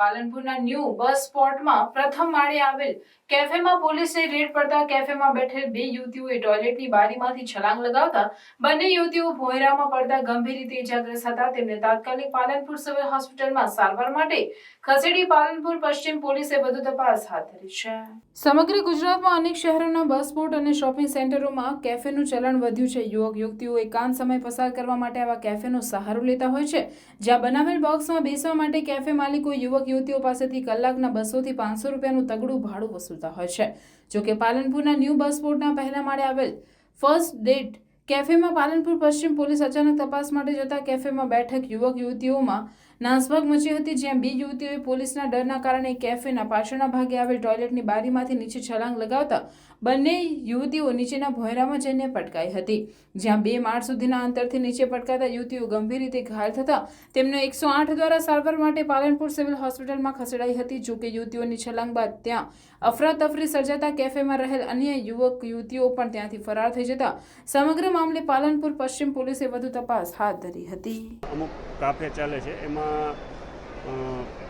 પાલનપુરના new બસ સ્પોટમાં પ્રથમ માળે આવેલ કેફેમાં પોલીસે રેડ પડતા કેફેમાં બેઠેલ બે યુવતીઓએ ટોયલેટની બારીમાંથી છલાંગ લગાવતા બંને યુવતીઓ ભોયરામાં પડતા ગંભીર રીતે ઇજાગ્રસ્ત હતા. તેમને તાત્કાલિક પાલનપુર સિવિલ હોસ્પિટલમાં સારવાર માટે ખસેડી પાલનપુર પશ્ચિમ પોલીસે વધુ તપાસ હાથ ધરી છે. સમગ્ર ગુજરાતમાં અનેક શહેરોના બસ સ્પોટ અને શોપિંગ સેન્ટરોમાં કેફેનું ચલણ વધ્યું છે. યુવક યુવતીઓ એકાંત સમય પસાર કરવા માટે આવા કેફેનો સહારો લેતા હોય છે. જ્યાં બનાવેલ બોક્સમાં બેસવા માટે કેફે માલિકો યુવક યુવતીઓ પાસેથી કલાકના બસોથી પાંચસો રૂપિયાનું તગડું ભાડું વસૂલતા હોય છે. જોકે પાલનપુરના ન્યૂ બસ બોર્ડના પહેલા માળે આવેલ ફર્સ્ટ ડેટ કેફેમાં પાલનપુર પશ્ચિમ પોલીસ અચાનક તપાસ માટે જતા કેફેમાં બેઠક યુવક યુવતીઓમાં નાસભાગ મચી હતી જ્યાં બે યુવતીઓએ પોલીસના ડરના કારણે કેફેના પાછળના ભાગે આવેલ ટોયલેટની બારીમાંથી નીચે છલાંગ લગાવતા બંને યુવતીઓ નીચેના ભોંયરામાં જઈને પટકાઈ હતી. જ્યાં બે માળ સુધીના અંતરથી નીચે પટકાતા યુવતીઓ ગંભીર રીતે ઘાયલ થતા તેમને એકસો આઠ દ્વારા સારવાર માટે પાલનપુર સિવિલ હોસ્પિટલમાં ખસેડાઈ હતી જોકે યુવતીઓની છલાંગ બાદ ત્યાં અફરાતફરી સર્જાતા કેફેમાં રહેલ અન્ય યુવક યુવતીઓ પણ ત્યાંથી ફરાર થઈ જતા. સમગ્ર મામલે પાલનપુર પશ્ચિમ પોલીસે વધુ તપાસ હાથ ધરી હતી. અમુક કાફે ચાલે છે, એમાં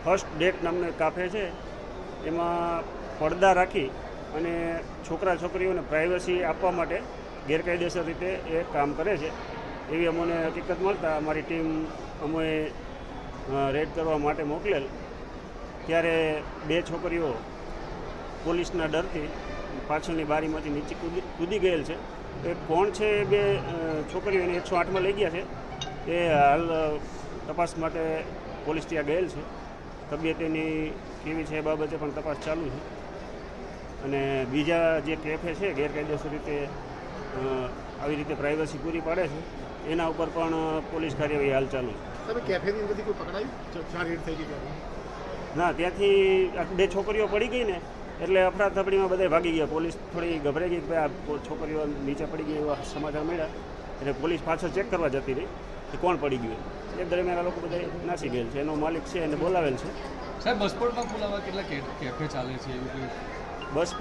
ફર્સ્ટ ડેટ નામનો કાફે છે. એમાં પડદા રાખી અને છોકરા છોકરીઓને પ્રાઇવસી આપવા માટે ગેરકાયદેસર રીતે એ કામ કરે છે. એવી અમને હકીકત મળતા અમારી ટીમ અમે રેડ કરવા માટે મોકલેલ. ત્યારે બે છોકરીઓ પોલીસના ડરથી પાછળની બારીમાંથી નીચે કૂદી કૂદી ગયેલ છે. એ કોણ છે એ બે છોકરીઓને એકસો આઠમાં લઈ ગયા છે. એ હાલ તપાસ માટે પોલીસ ત્યાં ગયેલ છે. તબિયત એની કેવી છે એ બાબતે પણ તપાસ ચાલુ છે. અને બીજા જે કેફે છે ગેરકાયદેસર રીતે આવી રીતે પ્રાઇવસી પૂરી પાડે છે એના ઉપર પણ પોલીસ કાર્યવાહી હાલ ચાલુ છે. તમે કેફેની અંદરથી કોઈ પકડાયું? ચ- રેડ થઈ ગઈ ના ત્યાંથી બે છોકરીઓ પડી ગઈ ને એટલે અફરાતફરીમાં બધા ભાગી ગયા. પોલીસ થોડી ગભરાઈ ગઈ કે ભાઈ આ છોકરીઓ નીચે પડી ગઈ એવા સમાચાર મળ્યા. એટલે પોલીસ પાછળ ચેક કરવા જતી રહી. કે કોણ પડી ગયું એ દરમિયાન આ લોકો બધા નાસી ગયેલ છે એનો માલિક છે એને બોલાવેલ છે. સાહેબ બસપોર્ટમાં કુલ કેટલા કે- કેફે ચાલે છે એવું કંઈ? બસ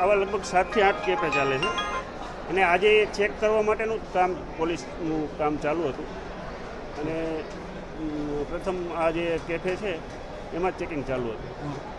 આવા લગભગ સાતથી આઠ કેફે ચાલે છે. અને આજે ચેક કરવા માટેનું કામ પોલીસનું કામ ચાલુ હતું. અને પ્રથમ આ જે કેફે છે એમાં ચેકિંગ ચાલુ હતું.